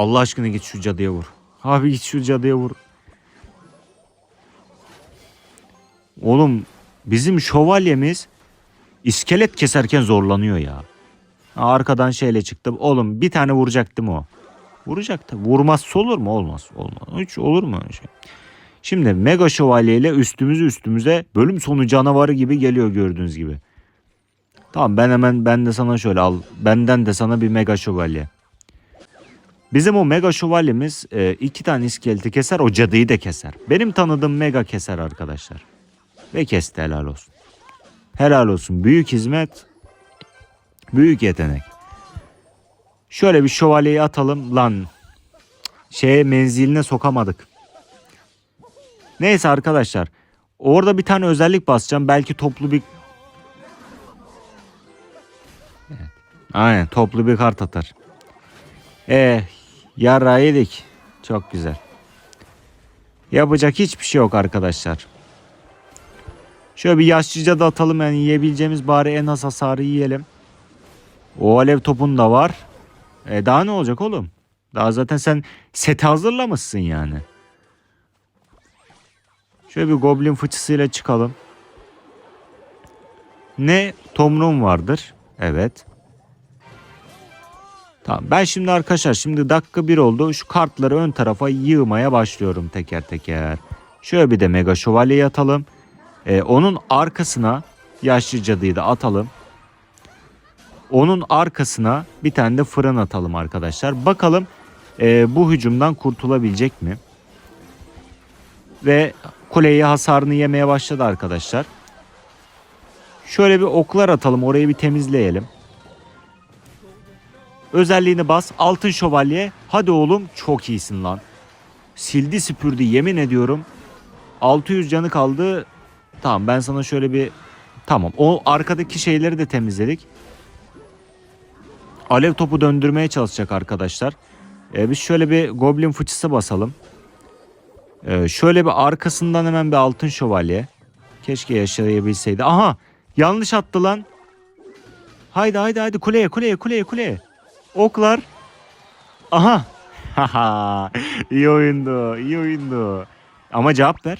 Allah aşkına git şu cadıya vur. Abi git şu cadıya vur. Oğlum bizim şövalyemiz iskelet keserken zorlanıyor ya. Arkadan şeyle çıktı. Oğlum bir tane vuracaktım o. Vuracaktı. Vurmazsa olur mu? Olmaz. Olmaz. Hiç olur mu öyle şey? Şimdi Mega Şövalye ile üstümüzü üstümüze bölüm sonu canavarı gibi geliyor gördüğünüz gibi. Tamam ben hemen ben de sana şöyle al. Benden de sana bir Mega Şövalye. Bizim o Mega Şövalyemiz e, iki tane iskeleti keser o cadıyı da keser. Benim tanıdığım Mega keser arkadaşlar. Ve kesti helal olsun. Helal olsun. Büyük hizmet. Büyük yetenek. Şöyle bir şövalyeyi atalım. Lan şeye menziline sokamadık. Neyse arkadaşlar. Orada bir tane özellik basacağım. Belki toplu bir... Evet. Aynen toplu bir kart atar. Eh yarra yedik. Çok güzel. Yapacak hiçbir şey yok arkadaşlar. Şöyle bir yaşlıca da atalım yani yiyebileceğimiz bari en az hasarı yiyelim. O alev topun da var. E daha ne olacak oğlum? Daha zaten sen seti hazırlamışsın yani. Şöyle bir goblin fıçısıyla çıkalım. Ne tomrum vardır. Evet. Tamam ben şimdi arkadaşlar şimdi dakika bir oldu. Şu kartları ön tarafa yığmaya başlıyorum teker teker. Şöyle bir de mega şövalyeyi atalım. Ee, onun arkasına yaşlı cadıyı da atalım. Onun arkasına bir tane de fırın atalım arkadaşlar. Bakalım e, bu hücumdan kurtulabilecek mi? Ve kuleyi hasarını yemeye başladı arkadaşlar. Şöyle bir oklar atalım. Orayı bir temizleyelim. Özelliğini bas. Altın şövalye. Hadi oğlum çok iyisin lan. Sildi süpürdü yemin ediyorum. 600 canı kaldı. Tamam ben sana şöyle bir... Tamam o arkadaki şeyleri de temizledik. Alev topu döndürmeye çalışacak arkadaşlar. Ee, biz şöyle bir goblin fıçısı basalım. Ee, şöyle bir arkasından hemen bir altın şövalye. Keşke yaşayabilseydi. Aha yanlış attı lan. Haydi haydi haydi kuleye kuleye kuleye kuleye. Oklar. Aha. İyi oyundu iyi oyundu. Ama cevap ver.